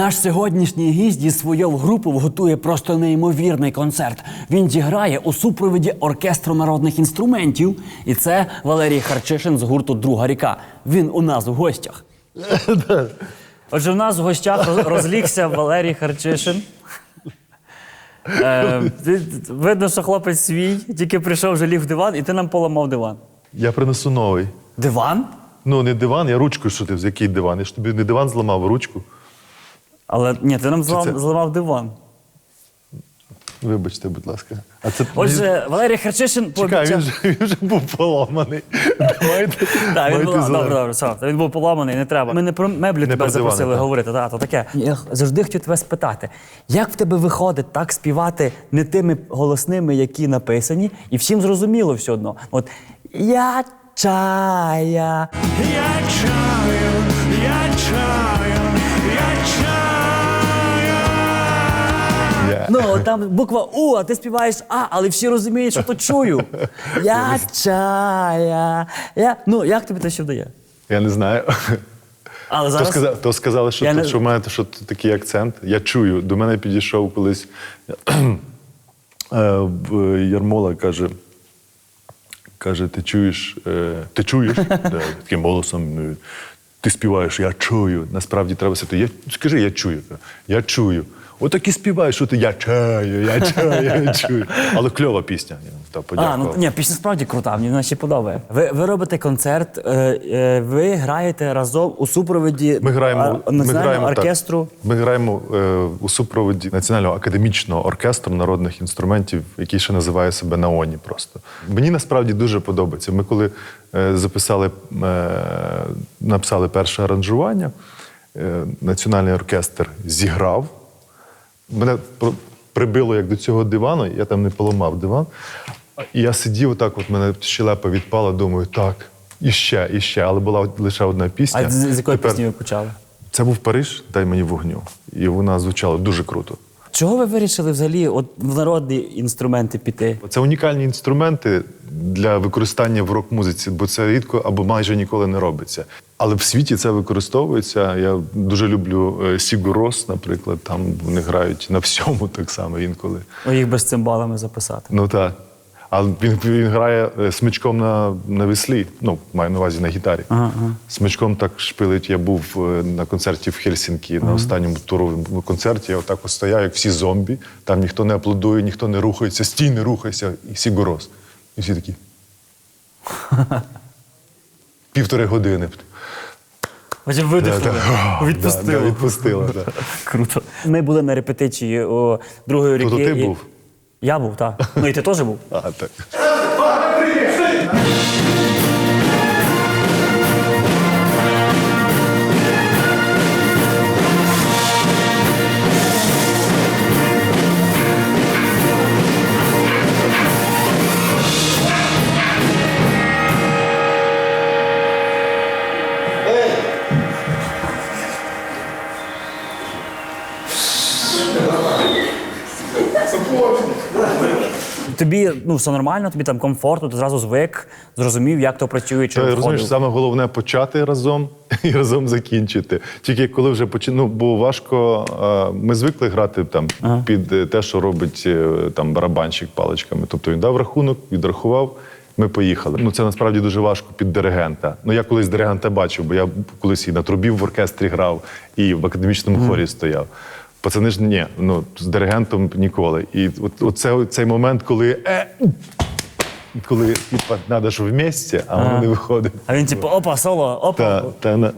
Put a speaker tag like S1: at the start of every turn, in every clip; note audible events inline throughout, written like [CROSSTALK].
S1: Наш сьогоднішній гість зі свою групу готує просто неймовірний концерт. Він зіграє у супроводі оркестру народних інструментів. І це Валерій Харчишин з гурту Друга ріка. Він у нас в гостях. [LAUGHS] Отже, в нас в гостях розлігся Валерій Харчишин. Е, видно, що хлопець свій, тільки прийшов вже ліг в диван, і ти нам поламав диван.
S2: Я принесу новий.
S1: Диван?
S2: Ну, не диван, я ручку що ти, з який диван? Я ж тобі не диван зламав, а ручку.
S1: Але ні, ти нам злам,
S2: це-
S1: зламав диван.
S2: Вибачте, будь ласка. А це
S1: Отже, Валерій Харчишин
S2: Чекай, він же, він же був поламаний. Давайте, [LAUGHS]
S1: Так, він
S2: давайте
S1: був,
S2: зелений.
S1: добре, добре, все, він був поламаний, не треба. Ми не про меблі тебе
S2: про дивани,
S1: запросили
S2: так.
S1: говорити, та, то таке. Я завжди хотів тебе спитати, як в тебе виходить так співати не тими голосними, які написані, і всім зрозуміло все одно. От я чая.
S3: Я чаю, я чаю,
S1: Ну, там буква У, а ти співаєш А, але всі розуміють, що то чую. [LAUGHS] Я чая. Я... Ну, як тобі те ще вдає?
S2: Я не знаю.
S1: Але
S2: То,
S1: зараз.
S2: сказали, то сказали, що,
S1: Я
S2: тут,
S1: не-
S2: що в мене що тут такий акцент. Я чую. До мене підійшов колись [CLEARS THROAT] е, в- Ярмола каже. Каже, ти чуєш, е, ти чуєш? [LAUGHS] Да, таким голосом. е, Ти співаєш, я чую. Насправді треба сказати, я, скажи, я чую. Я чую. Отак і співаєш, що ти я чаю, я чаю, я [LAUGHS] чую. Але кльова пісня. Та,
S1: А, ну ні, пісня справді крута, мені вона ще подобає. Ви, ви робите концерт, е, е, ви граєте разом у супроводі
S2: Ми граємо,
S1: а,
S2: ми
S1: національного
S2: граємо так.
S1: оркестру.
S2: Ми граємо е, у супроводі Національного академічного оркестру народних інструментів, який ще називає себе НАОНі просто. Мені насправді дуже подобається. Ми коли е, записали, е, написали перше аранжування, е, національний оркестр зіграв. Мене прибило як до цього дивану, я там не поламав диван. І я сидів отак, от мене щелепа відпала, думаю, так, і ще, і ще. Але була лише одна пісня.
S1: А з, з якої
S2: Тепер-
S1: пісні ви почали?
S2: це був Париж, дай мені вогню. І вона звучала дуже круто.
S1: Чого ви вирішили взагалі от, в народні інструменти піти?
S2: Це унікальні інструменти для використання в рок-музиці, бо це рідко або майже ніколи не робиться. Але в світі це використовується. Я дуже люблю е, Сігу Рос, наприклад. Там вони грають на всьому так само інколи.
S1: О, їх без цимбалами записати.
S2: Ну так. А він, він грає е, смичком на, на веслі, ну, маю на увазі на гітарі. Смичком так шпилить. Я був е, на концерті в Хельсінкі на останньому туровому концерті. Я отак от стояв, як всі зомбі. Там ніхто не аплодує, ніхто не рухається, стій, не рухайся, і Сігурос. І всі такі. [LAUGHS] Півтори години.
S1: Потім видихнули, [LAUGHS]
S2: Да,
S1: відпустили.
S2: да, відпустила, [LAUGHS] да.
S1: Круто. Ми були на репетиції у другої ріки.
S2: То ти був?
S1: Я був, так. Ну і ти теж був.
S2: А, так.
S1: Тобі ну, все нормально, тобі там комфортно, ти зразу звик, зрозумів, як то працює, чи
S2: розумієш, саме головне почати разом [LAUGHS] і разом закінчити. Тільки коли вже почи... ну, було важко. Ми звикли грати там під е, те, що робить е, там барабанщик паличками. Тобто він дав рахунок, відрахував. Ми поїхали. Ну це насправді дуже важко під диригента. Ну я колись диригента бачив, бо я колись і на трубі в оркестрі грав, і в академічному хорі стояв. Пацани ж ні, ну з диригентом ніколи. І от, оце цей момент, коли е, коли типа, треба ж вместе, а воно не виходить.
S1: А він типу, опа, соло, опа.
S2: Та, та, на...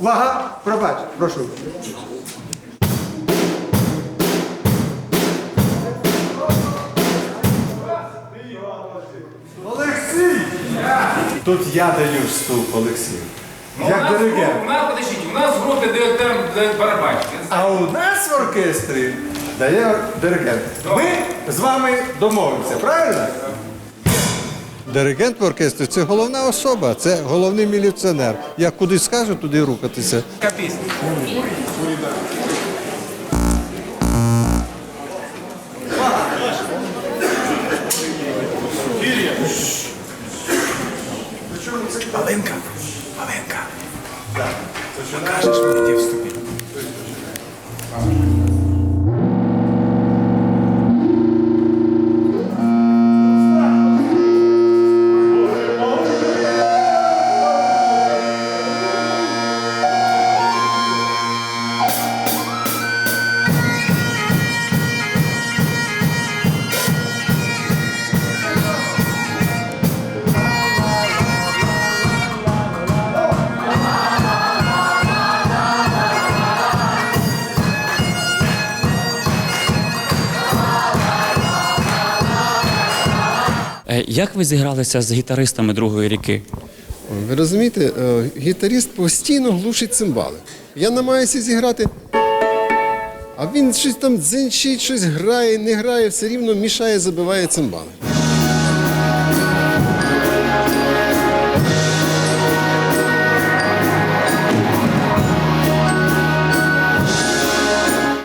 S4: Увага, пробач, прошу. Олексій! Тут я даю вступ, Олексій. Як диригент.
S5: у у нас в барабанщик.
S4: А у нас в оркестрі дає диригент. Ми з вами домовимося, правильно? Диригент в оркестрі це головна особа, це головний міліціонер. Як куди скаже, туди рухатися.
S5: Яка пісня?
S3: Маленька. Покажеш мені
S1: як ви зігралися з гітаристами другої ріки?
S6: Ви розумієте, е, гітаріст постійно глушить цимбали. Я намагаюся зіграти, а він щось там дзенчить, щось грає, не грає, все рівно мішає, забиває цимбали.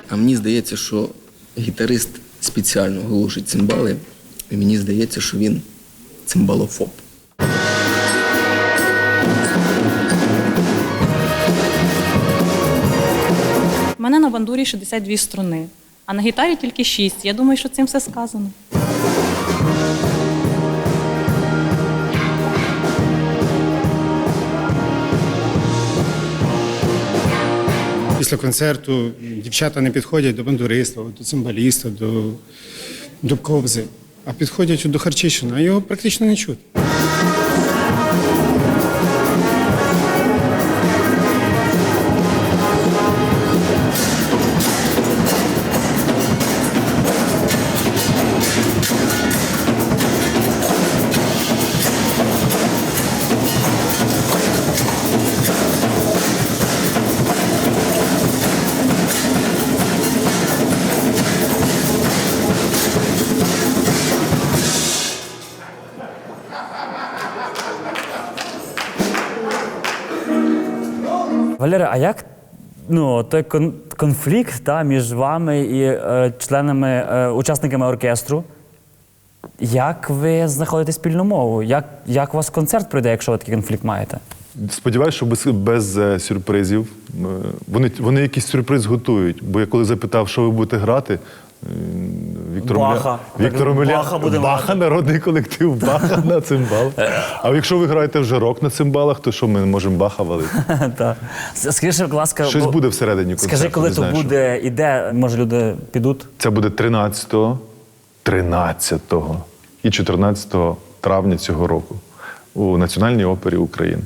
S7: А мені здається, що гітарист спеціально глушить цимбали, і мені здається, що він цимбалофоб.
S8: У мене на бандурі 62 струни, а на гітарі тільки 6. Я думаю, що цим все сказано.
S9: Після концерту дівчата не підходять до бандуриста, до цимбаліста, до, до кобзи, а підходять до Харчишина, а його практично не чути.
S1: Валера, а як ну, той кон- конфлікт та, між вами і е, членами, е, учасниками оркестру? Як ви знаходите спільну мову? Як, як у вас концерт пройде, якщо ви такий конфлікт маєте?
S2: Сподіваюся, що без, без е, сюрпризів. Е, Вони, вони якийсь сюрприз готують. Бо я коли запитав, що ви будете грати, Віктор
S1: Баха.
S2: Омеля- Віктор Омеля...
S1: Баха будемо
S2: Баха, народний колектив, Баха на цимбалах. А якщо ви граєте вже рок на цимбалах, то що ми можемо Баха валити? [LAUGHS]
S1: Та. Скажи, будь ласка,
S2: Щось
S1: бо-
S2: буде всередині концерту.
S1: Скажи, коли то
S2: знаю,
S1: буде і де, може, люди підуть?
S2: Це буде 13, 13 і 14 травня цього року у Національній опері України.